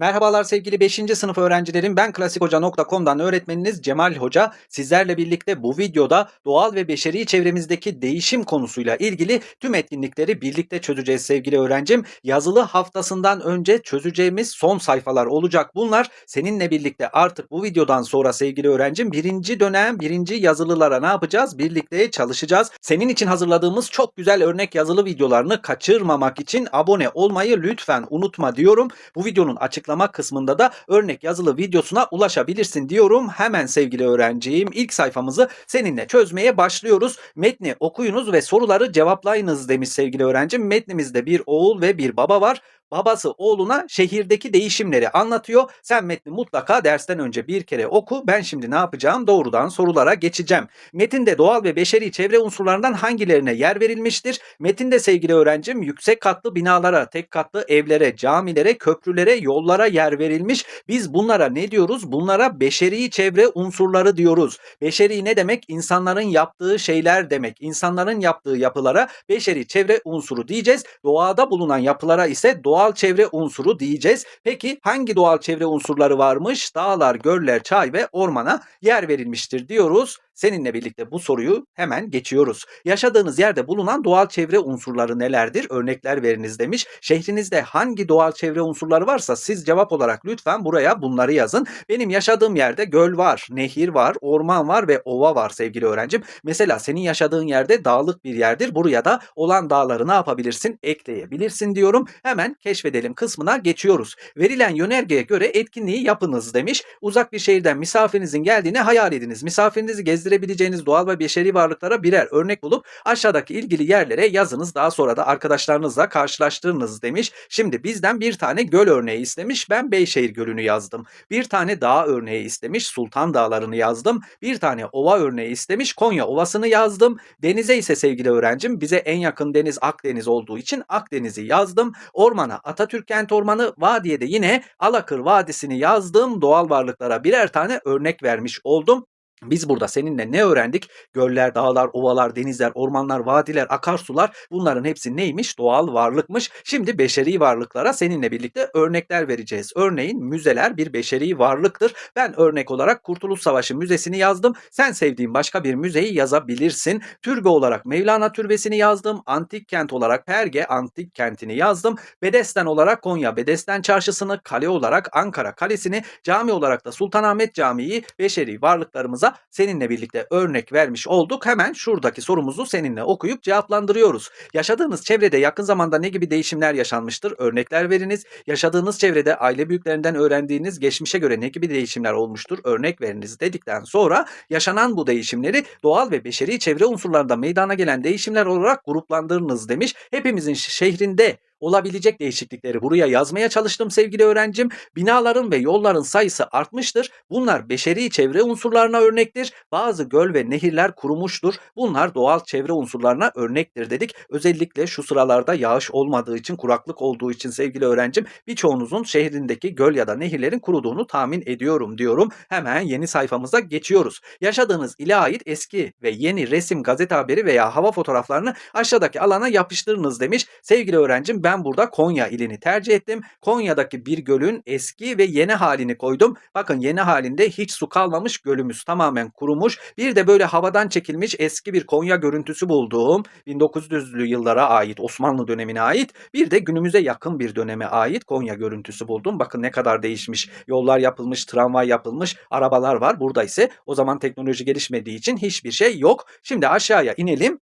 Merhabalar sevgili 5. sınıf öğrencilerim. Ben klasikhoca.com'dan öğretmeniniz Cemal Hoca. Sizlerle birlikte bu videoda doğal ve beşeri çevremizdeki değişim konusuyla ilgili tüm etkinlikleri birlikte çözeceğiz sevgili öğrencim. Yazılı haftasından önce çözeceğimiz son sayfalar olacak bunlar. Seninle birlikte artık bu videodan sonra sevgili öğrencim birinci dönem birinci yazılılara ne yapacağız? Birlikte çalışacağız. Senin için hazırladığımız çok güzel örnek yazılı videolarını kaçırmamak için abone olmayı lütfen unutma diyorum. Bu videonun açıklama kısmında da örnek yazılı videosuna ulaşabilirsin diyorum. Hemen sevgili öğrencim ilk sayfamızı seninle çözmeye başlıyoruz. Metni okuyunuz ve soruları cevaplayınız demiş sevgili öğrencim. Metnimizde bir oğul ve bir baba var. Babası oğluna şehirdeki değişimleri anlatıyor. Sen metni mutlaka dersten önce bir kere oku. Ben şimdi ne yapacağım? Doğrudan sorulara geçeceğim. Metinde doğal ve beşeri çevre unsurlarından hangilerine yer verilmiştir? Metinde sevgili öğrencim yüksek katlı binalara, tek katlı evlere, camilere, köprülere, yollara yer verilmiş. Biz bunlara ne diyoruz? Bunlara beşeri çevre unsurları diyoruz. Beşeri ne demek? İnsanların yaptığı şeyler demek. İnsanların yaptığı yapılara beşeri çevre unsuru diyeceğiz. Doğada bulunan yapılara ise doğal çevre unsuru diyeceğiz. Peki hangi doğal çevre unsurları varmış? Dağlar, göller, çay ve ormana yer verilmiştir diyoruz. Seninle birlikte bu soruyu hemen geçiyoruz. Yaşadığınız yerde bulunan doğal çevre unsurları nelerdir? Örnekler veriniz demiş. Şehrinizde hangi doğal çevre unsurları varsa siz cevap olarak lütfen buraya bunları yazın. Benim yaşadığım yerde göl var, nehir var, orman var ve ova var sevgili öğrencim. Mesela senin yaşadığın yerde dağlık bir yerdir. Buraya da olan dağları ne yapabilirsin? Ekleyebilirsin diyorum. Hemen keşfedelim kısmına geçiyoruz. Verilen yönergeye göre etkinliği yapınız demiş. Uzak bir şehirden misafirinizin geldiğini hayal ediniz. Misafirinizi gezdirebileceğiniz doğal ve beşeri varlıklara birer örnek bulup aşağıdaki ilgili yerlere yazınız. Daha sonra da arkadaşlarınızla karşılaştırınız demiş. Şimdi bizden bir tane göl örneği istemiş. Ben Beyşehir Gölü'nü yazdım. Bir tane dağ örneği istemiş. Sultan Dağları'nı yazdım. Bir tane ova örneği istemiş. Konya Ovası'nı yazdım. Denize ise sevgili öğrencim bize en yakın deniz Akdeniz olduğu için Akdeniz'i yazdım. Ormana Atatürk Kent Ormanı, vadiye de yine Alakır Vadisi'ni yazdım. Doğal varlıklara birer tane örnek vermiş oldum. Biz burada seninle ne öğrendik? Göller, dağlar, ovalar, denizler, ormanlar, vadiler, akarsular bunların hepsi neymiş? Doğal varlıkmış. Şimdi beşeri varlıklara seninle birlikte örnekler vereceğiz. Örneğin müzeler bir beşeri varlıktır. Ben örnek olarak Kurtuluş Savaşı Müzesi'ni yazdım. Sen sevdiğin başka bir müzeyi yazabilirsin. Türbe olarak Mevlana Türbesi'ni yazdım. Antik kent olarak Perge Antik Kenti'ni yazdım. Bedesten olarak Konya Bedesten Çarşısı'nı, kale olarak Ankara Kalesi'ni, cami olarak da Sultanahmet Camii'yi beşeri varlıklarımıza seninle birlikte örnek vermiş olduk. Hemen şuradaki sorumuzu seninle okuyup cevaplandırıyoruz. Yaşadığınız çevrede yakın zamanda ne gibi değişimler yaşanmıştır? Örnekler veriniz. Yaşadığınız çevrede aile büyüklerinden öğrendiğiniz geçmişe göre ne gibi değişimler olmuştur? Örnek veriniz dedikten sonra yaşanan bu değişimleri doğal ve beşeri çevre unsurlarında meydana gelen değişimler olarak gruplandırınız demiş. Hepimizin şehrinde olabilecek değişiklikleri buraya yazmaya çalıştım sevgili öğrencim. Binaların ve yolların sayısı artmıştır. Bunlar beşeri çevre unsurlarına örnektir. Bazı göl ve nehirler kurumuştur. Bunlar doğal çevre unsurlarına örnektir dedik. Özellikle şu sıralarda yağış olmadığı için, kuraklık olduğu için sevgili öğrencim birçoğunuzun şehrindeki göl ya da nehirlerin kuruduğunu tahmin ediyorum diyorum. Hemen yeni sayfamıza geçiyoruz. Yaşadığınız ile ait eski ve yeni resim, gazete haberi veya hava fotoğraflarını aşağıdaki alana yapıştırınız demiş. Sevgili öğrencim ben burada Konya ilini tercih ettim. Konya'daki bir gölün eski ve yeni halini koydum. Bakın yeni halinde hiç su kalmamış gölümüz tamamen kurumuş. Bir de böyle havadan çekilmiş eski bir Konya görüntüsü bulduğum 1900'lü yıllara ait Osmanlı dönemine ait bir de günümüze yakın bir döneme ait Konya görüntüsü buldum. Bakın ne kadar değişmiş. Yollar yapılmış, tramvay yapılmış, arabalar var. Burada ise o zaman teknoloji gelişmediği için hiçbir şey yok. Şimdi aşağıya inelim.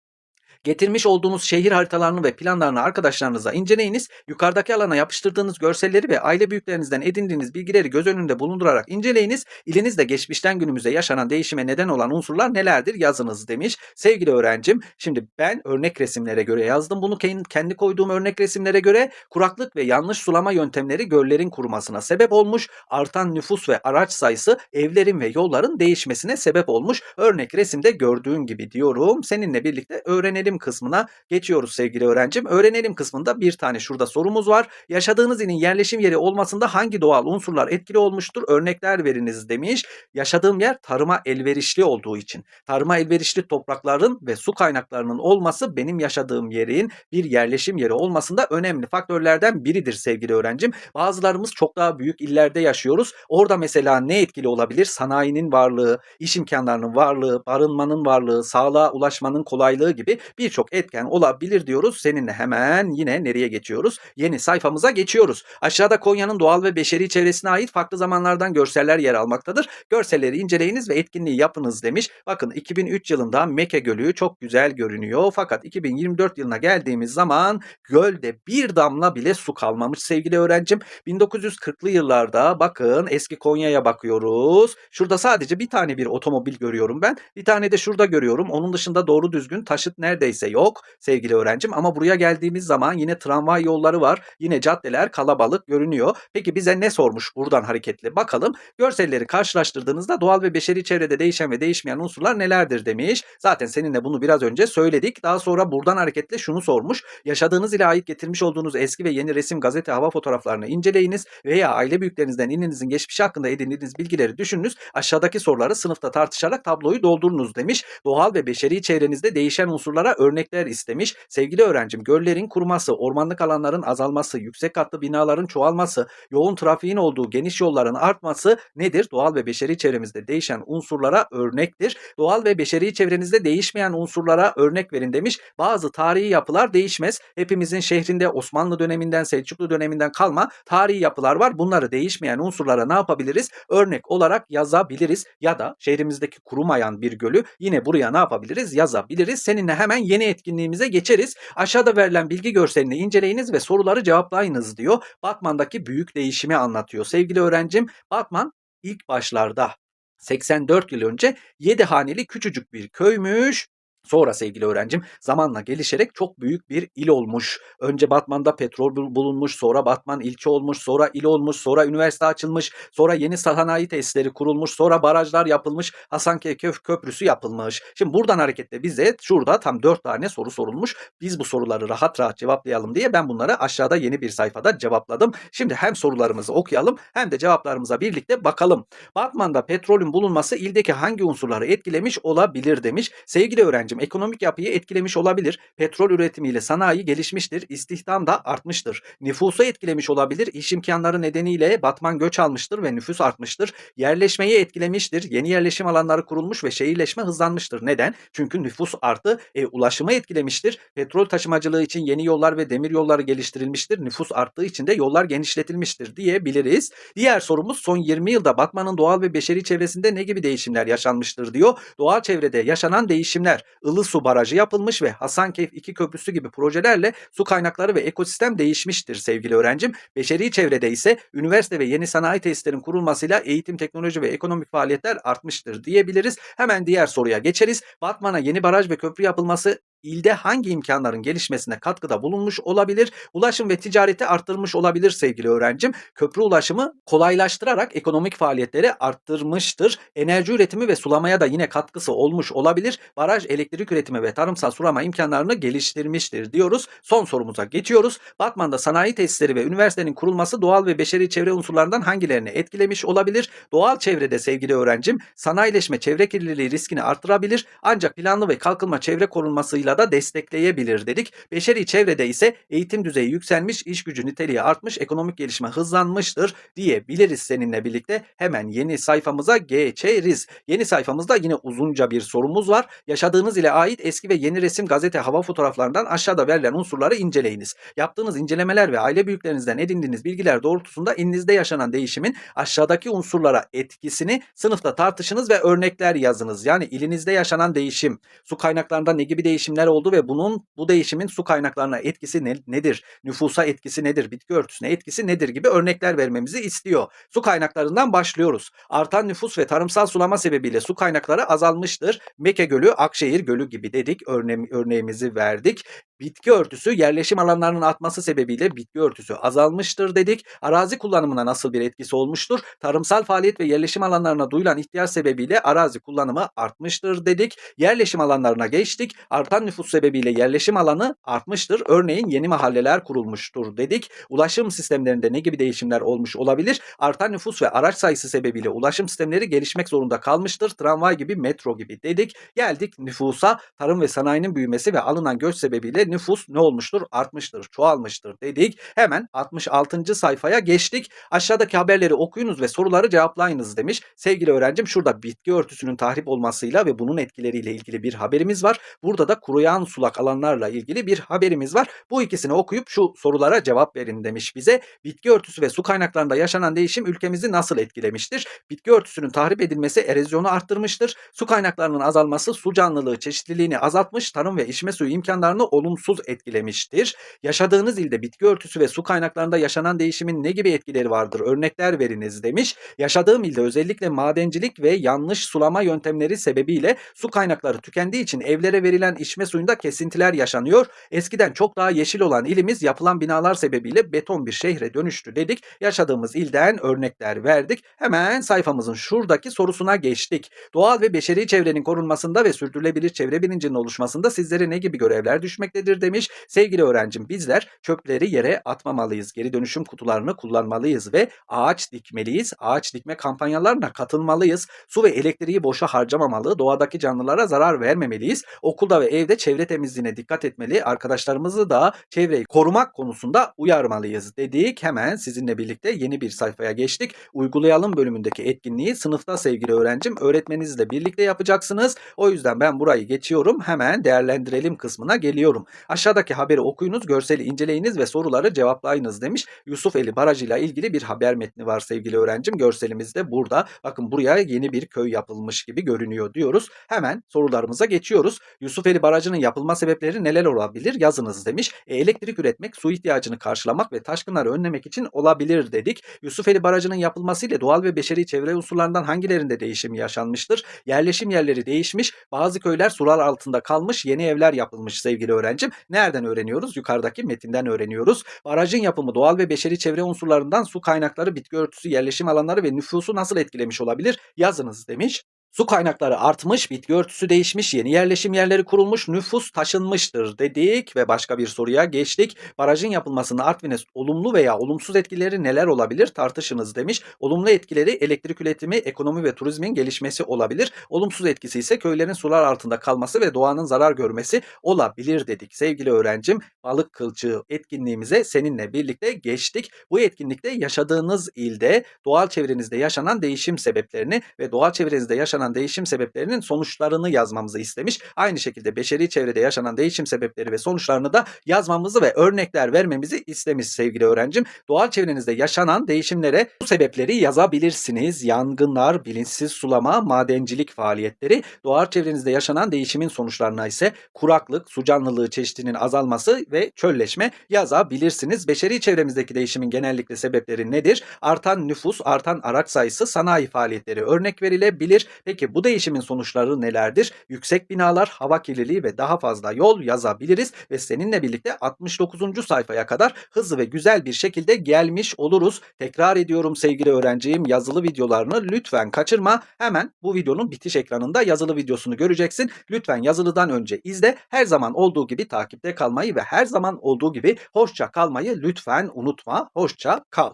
Getirmiş olduğunuz şehir haritalarını ve planlarını arkadaşlarınıza inceleyiniz. Yukarıdaki alana yapıştırdığınız görselleri ve aile büyüklerinizden edindiğiniz bilgileri göz önünde bulundurarak inceleyiniz. İlinizde geçmişten günümüze yaşanan değişime neden olan unsurlar nelerdir yazınız demiş. Sevgili öğrencim şimdi ben örnek resimlere göre yazdım. Bunu kendi koyduğum örnek resimlere göre kuraklık ve yanlış sulama yöntemleri göllerin kurumasına sebep olmuş. Artan nüfus ve araç sayısı evlerin ve yolların değişmesine sebep olmuş. Örnek resimde gördüğün gibi diyorum. Seninle birlikte öğrenelim öğrenelim kısmına geçiyoruz sevgili öğrencim. Öğrenelim kısmında bir tane şurada sorumuz var. Yaşadığınız ilin yerleşim yeri olmasında hangi doğal unsurlar etkili olmuştur? Örnekler veriniz demiş. Yaşadığım yer tarıma elverişli olduğu için. Tarıma elverişli toprakların ve su kaynaklarının olması benim yaşadığım yerin bir yerleşim yeri olmasında önemli faktörlerden biridir sevgili öğrencim. Bazılarımız çok daha büyük illerde yaşıyoruz. Orada mesela ne etkili olabilir? Sanayinin varlığı, iş imkanlarının varlığı, barınmanın varlığı, sağlığa ulaşmanın kolaylığı gibi birçok etken olabilir diyoruz. Seninle hemen yine nereye geçiyoruz? Yeni sayfamıza geçiyoruz. Aşağıda Konya'nın doğal ve beşeri çevresine ait farklı zamanlardan görseller yer almaktadır. Görselleri inceleyiniz ve etkinliği yapınız demiş. Bakın 2003 yılında Meke Gölü çok güzel görünüyor. Fakat 2024 yılına geldiğimiz zaman gölde bir damla bile su kalmamış sevgili öğrencim. 1940'lı yıllarda bakın eski Konya'ya bakıyoruz. Şurada sadece bir tane bir otomobil görüyorum ben. Bir tane de şurada görüyorum. Onun dışında doğru düzgün taşıt neredeyse yok sevgili öğrencim. Ama buraya geldiğimiz zaman yine tramvay yolları var. Yine caddeler kalabalık görünüyor. Peki bize ne sormuş buradan hareketli? Bakalım. Görselleri karşılaştırdığınızda doğal ve beşeri çevrede değişen ve değişmeyen unsurlar nelerdir demiş. Zaten seninle bunu biraz önce söyledik. Daha sonra buradan hareketle şunu sormuş. Yaşadığınız ile ait getirmiş olduğunuz eski ve yeni resim, gazete, hava fotoğraflarını inceleyiniz veya aile büyüklerinizden ininizin geçmişi hakkında edindiğiniz bilgileri düşününüz. Aşağıdaki soruları sınıfta tartışarak tabloyu doldurunuz demiş. Doğal ve beşeri çevrenizde değişen unsurlara örnekler istemiş. Sevgili öğrencim göllerin kuruması, ormanlık alanların azalması, yüksek katlı binaların çoğalması, yoğun trafiğin olduğu geniş yolların artması nedir? Doğal ve beşeri çevremizde değişen unsurlara örnektir. Doğal ve beşeri çevrenizde değişmeyen unsurlara örnek verin demiş. Bazı tarihi yapılar değişmez. Hepimizin şehrinde Osmanlı döneminden, Selçuklu döneminden kalma tarihi yapılar var. Bunları değişmeyen unsurlara ne yapabiliriz? Örnek olarak yazabiliriz ya da şehrimizdeki kurumayan bir gölü yine buraya ne yapabiliriz? Yazabiliriz. Seninle hemen yeni etkinliğimize geçeriz. Aşağıda verilen bilgi görselini inceleyiniz ve soruları cevaplayınız diyor. Batman'daki büyük değişimi anlatıyor. Sevgili öğrencim, Batman ilk başlarda 84 yıl önce 7 haneli küçücük bir köymüş. Sonra sevgili öğrencim zamanla gelişerek çok büyük bir il olmuş. Önce Batman'da petrol bul- bulunmuş, sonra Batman ilçe olmuş, sonra il olmuş, sonra üniversite açılmış, sonra yeni sanayi tesisleri kurulmuş, sonra barajlar yapılmış, Hasankeyf Köprüsü yapılmış. Şimdi buradan hareketle bize şurada tam 4 tane soru sorulmuş. Biz bu soruları rahat rahat cevaplayalım diye ben bunları aşağıda yeni bir sayfada cevapladım. Şimdi hem sorularımızı okuyalım hem de cevaplarımıza birlikte bakalım. Batman'da petrolün bulunması ildeki hangi unsurları etkilemiş olabilir demiş. Sevgili öğrencim ekonomik yapıyı etkilemiş olabilir. Petrol üretimiyle sanayi gelişmiştir. İstihdam da artmıştır. Nüfusu etkilemiş olabilir. İş imkanları nedeniyle Batman göç almıştır ve nüfus artmıştır. Yerleşmeyi etkilemiştir. Yeni yerleşim alanları kurulmuş ve şehirleşme hızlanmıştır. Neden? Çünkü nüfus arttı. E, ulaşımı etkilemiştir. Petrol taşımacılığı için yeni yollar ve demir yolları geliştirilmiştir. Nüfus arttığı için de yollar genişletilmiştir diyebiliriz. Diğer sorumuz son 20 yılda Batman'ın doğal ve beşeri çevresinde ne gibi değişimler yaşanmıştır diyor. Doğal çevrede yaşanan değişimler Ilısu Barajı yapılmış ve Hasankeyf 2 Köprüsü gibi projelerle su kaynakları ve ekosistem değişmiştir sevgili öğrencim. Beşeri çevrede ise üniversite ve yeni sanayi tesislerin kurulmasıyla eğitim, teknoloji ve ekonomik faaliyetler artmıştır diyebiliriz. Hemen diğer soruya geçeriz. Batman'a yeni baraj ve köprü yapılması ilde hangi imkanların gelişmesine katkıda bulunmuş olabilir? Ulaşım ve ticareti arttırmış olabilir sevgili öğrencim. Köprü ulaşımı kolaylaştırarak ekonomik faaliyetleri arttırmıştır. Enerji üretimi ve sulamaya da yine katkısı olmuş olabilir. Baraj elektrik üretimi ve tarımsal sulama imkanlarını geliştirmiştir diyoruz. Son sorumuza geçiyoruz. Batman'da sanayi tesisleri ve üniversitenin kurulması doğal ve beşeri çevre unsurlarından hangilerini etkilemiş olabilir? Doğal çevrede sevgili öğrencim sanayileşme çevre kirliliği riskini artırabilir ancak planlı ve kalkınma çevre korunmasıyla da destekleyebilir dedik. Beşeri çevrede ise eğitim düzeyi yükselmiş, iş gücü niteliği artmış, ekonomik gelişme hızlanmıştır diyebiliriz seninle birlikte. Hemen yeni sayfamıza geçeriz. Yeni sayfamızda yine uzunca bir sorumuz var. Yaşadığınız ile ait eski ve yeni resim, gazete, hava fotoğraflarından aşağıda verilen unsurları inceleyiniz. Yaptığınız incelemeler ve aile büyüklerinizden edindiğiniz bilgiler doğrultusunda ilinizde yaşanan değişimin aşağıdaki unsurlara etkisini sınıfta tartışınız ve örnekler yazınız. Yani ilinizde yaşanan değişim, su kaynaklarında ne gibi değişimler oldu ve bunun bu değişimin su kaynaklarına etkisi ne- nedir? Nüfusa etkisi nedir? Bitki örtüsüne etkisi nedir gibi örnekler vermemizi istiyor. Su kaynaklarından başlıyoruz. Artan nüfus ve tarımsal sulama sebebiyle su kaynakları azalmıştır. Meke Gölü, Akşehir Gölü gibi dedik. Örne örneğimizi verdik. Bitki örtüsü yerleşim alanlarının artması sebebiyle bitki örtüsü azalmıştır dedik. Arazi kullanımına nasıl bir etkisi olmuştur? Tarımsal faaliyet ve yerleşim alanlarına duyulan ihtiyaç sebebiyle arazi kullanımı artmıştır dedik. Yerleşim alanlarına geçtik. Artan nüfus sebebiyle yerleşim alanı artmıştır. Örneğin yeni mahalleler kurulmuştur dedik. Ulaşım sistemlerinde ne gibi değişimler olmuş olabilir? Artan nüfus ve araç sayısı sebebiyle ulaşım sistemleri gelişmek zorunda kalmıştır. Tramvay gibi, metro gibi dedik. Geldik nüfusa. Tarım ve sanayinin büyümesi ve alınan göç sebebiyle nüfus ne olmuştur? Artmıştır, çoğalmıştır dedik. Hemen 66. sayfaya geçtik. Aşağıdaki haberleri okuyunuz ve soruları cevaplayınız demiş. Sevgili öğrencim şurada bitki örtüsünün tahrip olmasıyla ve bunun etkileriyle ilgili bir haberimiz var. Burada da kuruyan sulak alanlarla ilgili bir haberimiz var. Bu ikisini okuyup şu sorulara cevap verin demiş bize. Bitki örtüsü ve su kaynaklarında yaşanan değişim ülkemizi nasıl etkilemiştir? Bitki örtüsünün tahrip edilmesi erozyonu arttırmıştır. Su kaynaklarının azalması su canlılığı çeşitliliğini azaltmış, tarım ve içme suyu imkanlarını olumsuz etkilemiştir. Yaşadığınız ilde bitki örtüsü ve su kaynaklarında yaşanan değişimin ne gibi etkileri vardır? Örnekler veriniz demiş. Yaşadığım ilde özellikle madencilik ve yanlış sulama yöntemleri sebebiyle su kaynakları tükendiği için evlere verilen içme suyunda kesintiler yaşanıyor. Eskiden çok daha yeşil olan ilimiz yapılan binalar sebebiyle beton bir şehre dönüştü dedik. Yaşadığımız ilden örnekler verdik. Hemen sayfamızın şuradaki sorusuna geçtik. Doğal ve beşeri çevrenin korunmasında ve sürdürülebilir çevre bilincinin oluşmasında sizlere ne gibi görevler düşmektedir demiş. Sevgili öğrencim bizler çöpleri yere atmamalıyız. Geri dönüşüm kutularını kullanmalıyız ve ağaç dikmeliyiz. Ağaç dikme kampanyalarına katılmalıyız. Su ve elektriği boşa harcamamalı. Doğadaki canlılara zarar vermemeliyiz. Okulda ve evde çevre temizliğine dikkat etmeli. Arkadaşlarımızı da çevreyi korumak konusunda uyarmalıyız dedik. Hemen sizinle birlikte yeni bir sayfaya geçtik. Uygulayalım bölümündeki etkinliği sınıfta sevgili öğrencim öğretmeninizle birlikte yapacaksınız. O yüzden ben burayı geçiyorum. Hemen değerlendirelim kısmına geliyorum. Aşağıdaki haberi okuyunuz, görseli inceleyiniz ve soruları cevaplayınız demiş. Yusufeli Barajı ile ilgili bir haber metni var sevgili öğrencim. Görselimiz de burada. Bakın buraya yeni bir köy yapılmış gibi görünüyor diyoruz. Hemen sorularımıza geçiyoruz. Yusufeli Barajı'nın yapılma sebepleri neler olabilir? Yazınız demiş. E, elektrik üretmek, su ihtiyacını karşılamak ve taşkınları önlemek için olabilir dedik. Yusufeli Barajı'nın yapılmasıyla doğal ve beşeri çevre unsurlarından hangilerinde değişim yaşanmıştır? Yerleşim yerleri değişmiş, bazı köyler sular altında kalmış, yeni evler yapılmış sevgili öğrencim. Nereden öğreniyoruz? Yukarıdaki metinden öğreniyoruz. Barajın yapımı doğal ve beşeri çevre unsurlarından su kaynakları, bitki örtüsü, yerleşim alanları ve nüfusu nasıl etkilemiş olabilir? Yazınız demiş. Su kaynakları artmış, bitki örtüsü değişmiş, yeni yerleşim yerleri kurulmuş, nüfus taşınmıştır dedik ve başka bir soruya geçtik. Barajın yapılmasının Artvin'e olumlu veya olumsuz etkileri neler olabilir tartışınız demiş. Olumlu etkileri elektrik üretimi, ekonomi ve turizmin gelişmesi olabilir. Olumsuz etkisi ise köylerin sular altında kalması ve doğanın zarar görmesi olabilir dedik. Sevgili öğrencim balık kılçığı etkinliğimize seninle birlikte geçtik. Bu etkinlikte yaşadığınız ilde doğal çevrenizde yaşanan değişim sebeplerini ve doğal çevrenizde yaşanan değişim sebeplerinin sonuçlarını yazmamızı istemiş. Aynı şekilde beşeri çevrede yaşanan değişim sebepleri ve sonuçlarını da yazmamızı ve örnekler vermemizi istemiş sevgili öğrencim. Doğal çevrenizde yaşanan değişimlere bu sebepleri yazabilirsiniz. Yangınlar, bilinçsiz sulama, madencilik faaliyetleri. Doğal çevrenizde yaşanan değişimin sonuçlarına ise kuraklık, su canlılığı çeşidinin azalması ve çölleşme yazabilirsiniz. Beşeri çevremizdeki değişimin genellikle sebepleri nedir? Artan nüfus, artan araç sayısı, sanayi faaliyetleri örnek verilebilir. Peki bu değişimin sonuçları nelerdir? Yüksek binalar, hava kirliliği ve daha fazla yol yazabiliriz ve seninle birlikte 69. sayfaya kadar hızlı ve güzel bir şekilde gelmiş oluruz. Tekrar ediyorum sevgili öğrencim yazılı videolarını lütfen kaçırma. Hemen bu videonun bitiş ekranında yazılı videosunu göreceksin. Lütfen yazılıdan önce izle. Her zaman olduğu gibi takipte kalmayı ve her zaman olduğu gibi hoşça kalmayı lütfen unutma. Hoşça kal.